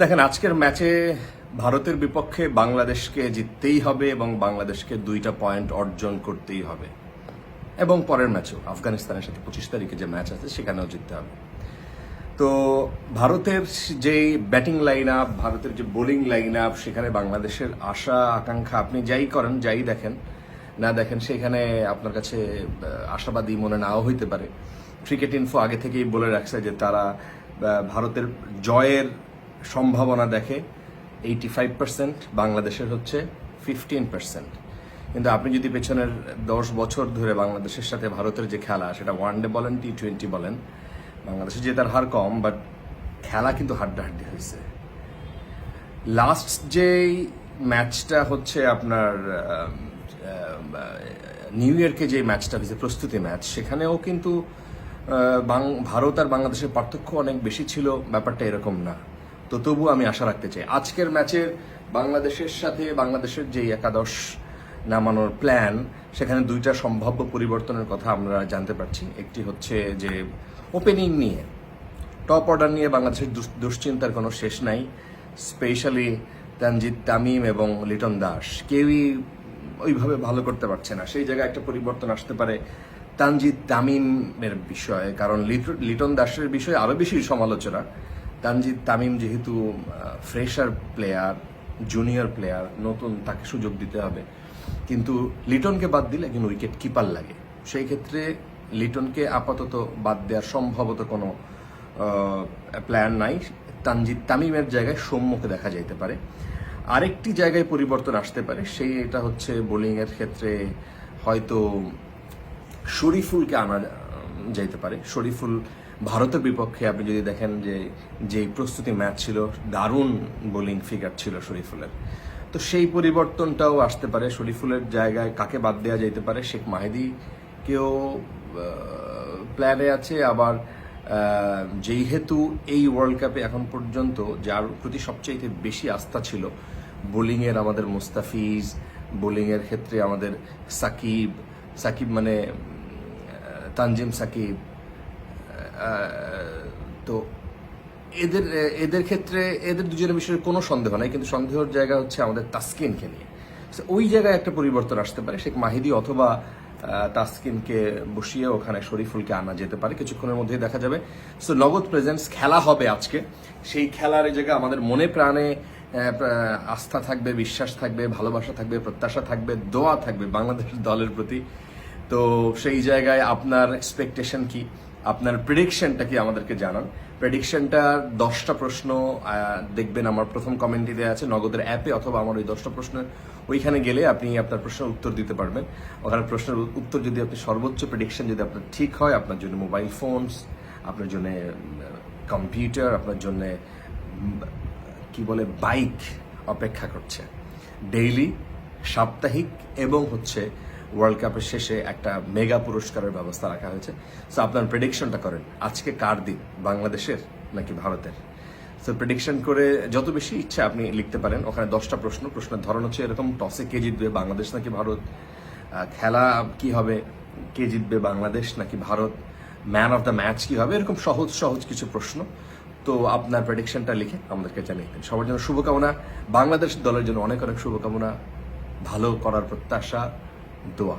দেখেন, আজকের ম্যাচে ভারতের বিপক্ষে বাংলাদেশকে জিততেই হবে এবং বাংলাদেশকে দুইটা পয়েন্ট অর্জন করতেই হবে। এবং পরের ম্যাচও আফগানিস্তানের সাথে পঁচিশ তারিখে যে ম্যাচ আছে, সেখানেও জিততে হবে। তো ভারতের যেই ব্যাটিং লাইন আপ ভারতের যে বোলিং লাইন আপ সেখানে বাংলাদেশের আশা, আকাঙ্ক্ষা, আপনি যাই করেন, যাই দেখেন, না দেখেন, সেখানে আপনার কাছে আশাবাদী মনে নাও হইতে পারে। ক্রিকেট ইনফো আগে থেকেই বলে রাখছে যে তারা ভারতের জয়ের সম্ভাবনা দেখে এইটি ফাইভ পার্সেন্ট বাংলাদেশের হচ্ছে ফিফটিন পার্সেন্ট কিন্তু আপনি যদি পেছনের দশ বছর ধরে বাংলাদেশের সাথে ভারতের যে খেলা, সেটা ওয়ান ডে বলেন টি টোয়েন্টি বলেন, বাংলাদেশের জেতার হার কম বাট খেলা কিন্তু হাড্ডাহাড্ডি হয়েছে। লাস্ট যেই ম্যাচটা হচ্ছে আপনার নিউ ইয়র্কে যে ম্যাচটা হয়েছে, প্রস্তুতি ম্যাচ সেখানেও কিন্তু ভারত আর বাংলাদেশের পার্থক্য অনেক বেশি ছিল, ব্যাপারটা এরকম না। তো তবু আমি আশা রাখতে চাই। আজকের ম্যাচের বাংলাদেশের সাথে বাংলাদেশের যে একাদশ নামানোর প্ল্যান, সেখানে দুইটা সম্ভাব্য পরিবর্তনের কথা আমরা জানতে পারছি। একটি হচ্ছে যে ওপেনিং নিয়ে টপ অর্ডার নিয়ে বাংলাদেশের দুশ্চিন্তার কোনো শেষ নাই স্পেশালি তানজিদ তামিম এবং লিটন দাস। কেউই ওইভাবে ভালো করতে পারছে না। সেই জায়গায় একটা পরিবর্তন আসতে পারে তানজিদ তামিমের বিষয়ে, কারণ লিটন দাসের বিষয়ে আরও বেশি সমালোচনা। তানজিদ তামিম যেহেতু ফ্রেশার প্লেয়ার জুনিয়র প্লেয়ার নতুন তাকে সুযোগ দিতে হবে। কিন্তু লিটনকে বাদ দিলে একজন উইকেট কিপার লাগে। সেই ক্ষেত্রে লিটনকে আপাতত বাদ দেওয়ার সম্ভবত কোনো প্ল্যান নাই। তানজিদ তামিমের জায়গায় সৌম্যকে দেখা যাইতে পারে। আরেকটি জায়গায় পরিবর্তন আসতে পারে সেই এটা হচ্ছে বোলিংয়ের ক্ষেত্রে হয়তো শরীফুলকে আনা যাইতে পারে। শরীফুল ভারতের বিপক্ষে আপনি যদি দেখেন যে যে প্রস্তুতি ম্যাচ ছিল, দারুণ বোলিং ফিগার ছিল শরীফুলের। তো সেই পরিবর্তনটাও আসতে পারে। শরীফুলের জায়গায় কাকে বাদ দেওয়া যেতে পারে? শেখ মাহিদি কেউ প্ল্যানে আছে। আবার যেহেতু এই ওয়ার্ল্ড কাপে এখন পর্যন্ত যার প্রতি সবচেয়ে বেশি আস্থা ছিল, বোলিংয়ের আমাদের মুস্তাফিজ, বোলিংয়ের ক্ষেত্রে আমাদের সাকিব সাকিব মানে তানজিম সাকিব তো এদের এদের ক্ষেত্রে এদের দুজনের বিষয়ে কোনো সন্দেহ নাই, কিন্তু সন্দেহের জায়গা হচ্ছে আমাদের তাসকিনকে নিয়ে। ওই জায়গায় একটা পরিবর্তন আসতে পারে, শেখ মাহিদি অথবা তাস্কিনকে বসিয়ে ওখানে শরীফুলকে আনা যেতে পারে, কিছুক্ষণের মধ্যেই দেখা যাবে। সো নগদ প্রেজেন্স খেলা হবে আজকে। সেই খেলার জায়গায় আমাদের মনে প্রাণে আস্থা থাকবে, বিশ্বাস থাকবে, ভালোবাসা থাকবে, প্রত্যাশা থাকবে, দোয়া থাকবে বাংলাদেশ দলের প্রতি। তো সেই জায়গায় আপনার এক্সপেকটেশন কি? আপনার প্রেডিকশনটা কি আমাদেরকে জানান। প্রেডিকশনটা দশটা প্রশ্ন দেখবেন আমার প্রথম কমেন্টে দেওয়া আছে, নগদের অ্যাপে অথবা আমার ওই দশটা প্রশ্ন ওইখানে গেলে আপনি আপনার প্রশ্নের উত্তর দিতে পারবেন। ওখানে প্রশ্নের উত্তর যদি আপনি সর্বোচ্চ প্রেডিকশন যদি আপনার ঠিক হয়, আপনার জন্য মোবাইল ফোনস আপনার জন্য কম্পিউটার আপনার জন্য কি বলে বাইক অপেক্ষা করছে। ডেইলি সাপ্তাহিক এবং হচ্ছে ওয়ার্ল্ড কাপের শেষে একটা মেগা পুরস্কারের ব্যবস্থা রাখা হয়েছে। সো আপনার প্রেডিকশনটা করেন, আজকে কার দিন, বাংলাদেশের নাকি ভারতের? সো প্রেডিকশন করে যত বেশি ইচ্ছা আপনি লিখতে পারেন, ওখানে দশটা প্রশ্ন, প্রশ্নের ধরন হচ্ছে এরকম টসে কে জিতবে, বাংলাদেশ নাকি ভারত? খেলা কি হবে? কে জিতবে, বাংলাদেশ নাকি Bharat? Man of the match কি হবে? এরকম সহজ সহজ কিছু প্রশ্ন। তো, আপনার প্রেডিকশনটা লিখে আমাদেরকে জানিয়ে দিন। সবার জন্য শুভকামনা। বাংলাদেশ দলের জন্য অনেক অনেক শুভকামনা। ভালো করার প্রত্যাশা। দোয়া